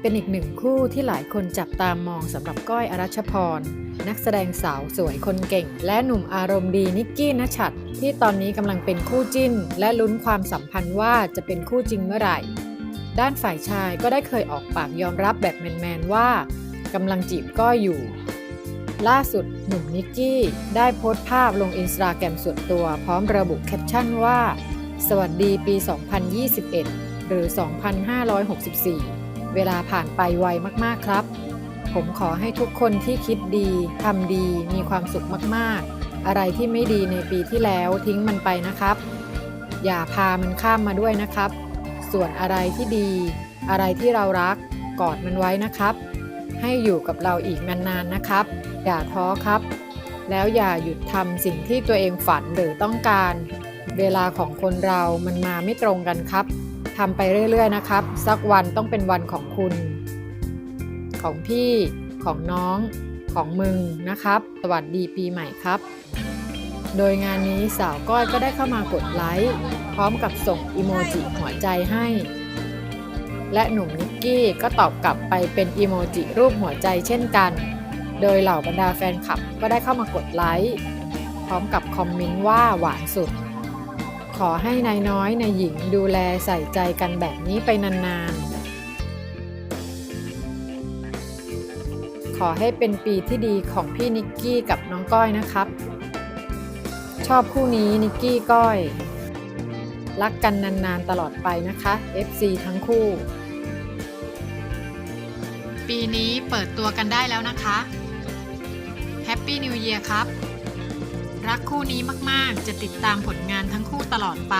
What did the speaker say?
เป็นอีกหนึ่งคู่ที่หลายคนจับตามองสำหรับก้อยอรัชพร นักแสดงสาวสวยคนเก่ง และหนุ่มอารมณ์ดีนิกกี้นชัด ที่ตอนนี้กำลังเป็นคู่จิ้น และลุ้นความสัมพันธ์ว่าจะเป็นคู่จริงเมื่อไหร่ ด้านฝ่ายชายก็ได้เคยออกปากยอมรับแบบแมนๆว่ากำลังจีบก้อยอยู่ ล่าสุดหนุ่มนิกกี้ได้โพสต์ภาพลงอินสตาแกรมส่วนตัว พร้อมระบุแคปชั่นว่า สวัสดีปี 2021 หรือ 2564 เวลาผ่านไปไวมากๆครับ ผมขอให้ทุกคนที่คิดดีทำดีมีความสุขมากๆ อะไรที่ไม่ดีในปีที่แล้วทิ้งมันไปนะครับ อย่าพามันข้ามมาด้วยนะครับ ส่วนอะไรที่ดี อะไรที่เรารักกอดมันไว้นะครับ ให้อยู่กับเราอีกนานๆนะครับ อย่าท้อครับ แล้วอย่าหยุดทำสิ่งที่ตัวเองฝันหรือต้องการ เวลาของคนเรามันมาไม่ตรงกันครับ ทำไปเรื่อย ๆ นะครับ สักวันต้องเป็นวันของคุณ ของพี่ของน้องของมึงนะครับ สวัสดีปีใหม่ครับ โดยงานนี้สาวก้อยก็ได้เข้ามากดไลค์พร้อมกับส่งอีโมจิหัวใจให้ และหนุ่มนิกกี้ก็ตอบกลับไปเป็นอีโมจิรูปหัวใจเช่นกัน โดยเหล่าบรรดาแฟนคลับก็ได้เข้ามากดไลค์พร้อมกับคอมเมนต์ว่าหวานสุด ขอให้นายน้อยนายหญิงดูแลใส่ใจกันแบบนี้ไปนานๆ ขอให้เป็นปีที่ดีของพี่นิกกี้กับน้องก้อยนะครับ ชอบคู่นี้นิกกี้ก้อย รักกันนานๆตลอดไปนะคะ FC ทั้งคู่ ปีนี้เปิดตัวกันได้แล้วนะคะแฮปปี้นิวเ a ียร์ครับ รักคู่นี้มาก ๆ จะติดตามผลงานทั้งคู่ตลอดไป